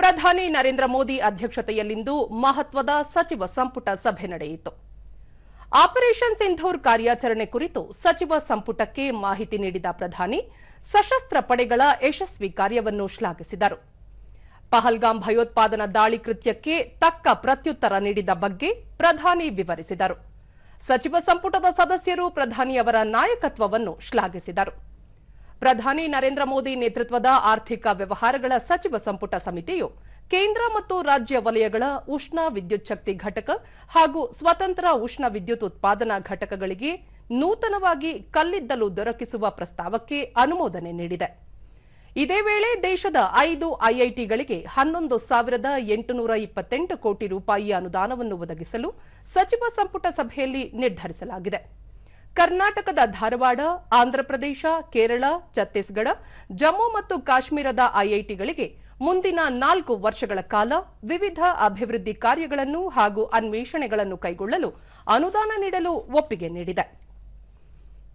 ಪ್ರಧಾನಿ ನರೇಂದ್ರ ಮೋದಿ ಅಧ್ಯಕ್ಷತೆಯಲ್ಲಿಂದು ಮಹತ್ವದ ಸಚಿವ ಸಂಪುಟ ಸಭೆ ನಡೆಯಿತು. ಆಪರೇಷನ್ ಸಿಂಧೂರ್ ಕಾರ್ಯಾಚರಣೆ ಕುರಿತು ಸಚಿವ ಸಂಪುಟಕ್ಕೆ ಮಾಹಿತಿ ನೀಡಿದ ಪ್ರಧಾನಿ, ಸಶಸ್ತ್ರ ಪಡೆಗಳ ಯಶಸ್ವಿ ಕಾರ್ಯವನ್ನು ಶ್ಲಾಘಿಸಿದರು. ಪಹಲ್ಗಾಮ್ ಭಯೋತ್ಪಾದನಾ ದಾಳಿ ಕೃತ್ಯಕ್ಕೆ ತಕ್ಕ ಪ್ರತ್ಯುತ್ತರ ನೀಡಿದ ಬಗ್ಗೆ ಪ್ರಧಾನಿ ವಿವರಿಸಿದರು. ಸಚಿವ ಸಂಪುಟದ ಸದಸ್ಯರು ಪ್ರಧಾನಿಯವರ ನಾಯಕತ್ವವನ್ನು ಶ್ಲಾಘಿಸಿದರು. ಪ್ರಧಾನಿ ನರೇಂದ್ರ ಮೋದಿ ನೇತೃತ್ವದ ಆರ್ಥಿಕ ವ್ಯವಹಾರಗಳ ಸಚಿವ ಸಂಪುಟ ಸಮಿತಿಯು ಕೇಂದ್ರ ಮತ್ತು ರಾಜ್ಯ ವಲಯಗಳ ಉಷ್ಣ ವಿದ್ಯುಚ್ಛಕ್ತಿ ಘಟಕ ಹಾಗೂ ಸ್ವತಂತ್ರ ಉಷ್ಣ ವಿದ್ಯುತ್ ಉತ್ಪಾದನಾ ಘಟಕಗಳಿಗೆ ನೂತನವಾಗಿ ಕಲ್ಲಿದ್ದಲು ದೊರಕಿಸುವ ಪ್ರಸ್ತಾವಕ್ಕೆ ಅನುಮೋದನೆ ನೀಡಿದೆ. ಇದೇ ವೇಳೆ ದೇಶದ ಐದು ಐಐಟಿಗಳಿಗೆ ಹನ್ನೊಂದು ಸಾವಿರದ ಎಂಟುನೂರ ಇಪ್ಪತ್ತೆಂಟು ಕೋಟಿ ರೂಪಾಯಿ ಅನುದಾನವನ್ನು ಒದಗಿಸಲು ಸಚಿವ ಸಂಪುಟ ಸಭೆಯಲ್ಲಿ ನಿರ್ಧರಿಸಲಾಗಿದೆ. ಕರ್ನಾಟಕದ ಧಾರವಾಡ, ಆಂಧ್ರಪ್ರದೇಶ, ಕೇರಳ, ಛತ್ತೀಸ್ಗಢ, ಜಮ್ಮು ಮತ್ತು ಕಾಶ್ಮೀರದ ಐಐಟಿಗಳಿಗೆ ಮುಂದಿನ ನಾಲ್ಕು ವರ್ಷಗಳ ಕಾಲ ವಿವಿಧ ಅಭಿವೃದ್ಧಿ ಕಾರ್ಯಗಳನ್ನು ಹಾಗೂ ಅನ್ವೇಷಣೆಗಳನ್ನು ಕೈಗೊಳ್ಳಲು ಅನುದಾನ ನೀಡಲು ಒಪ್ಪಿಗೆ ನೀಡಿದೆ.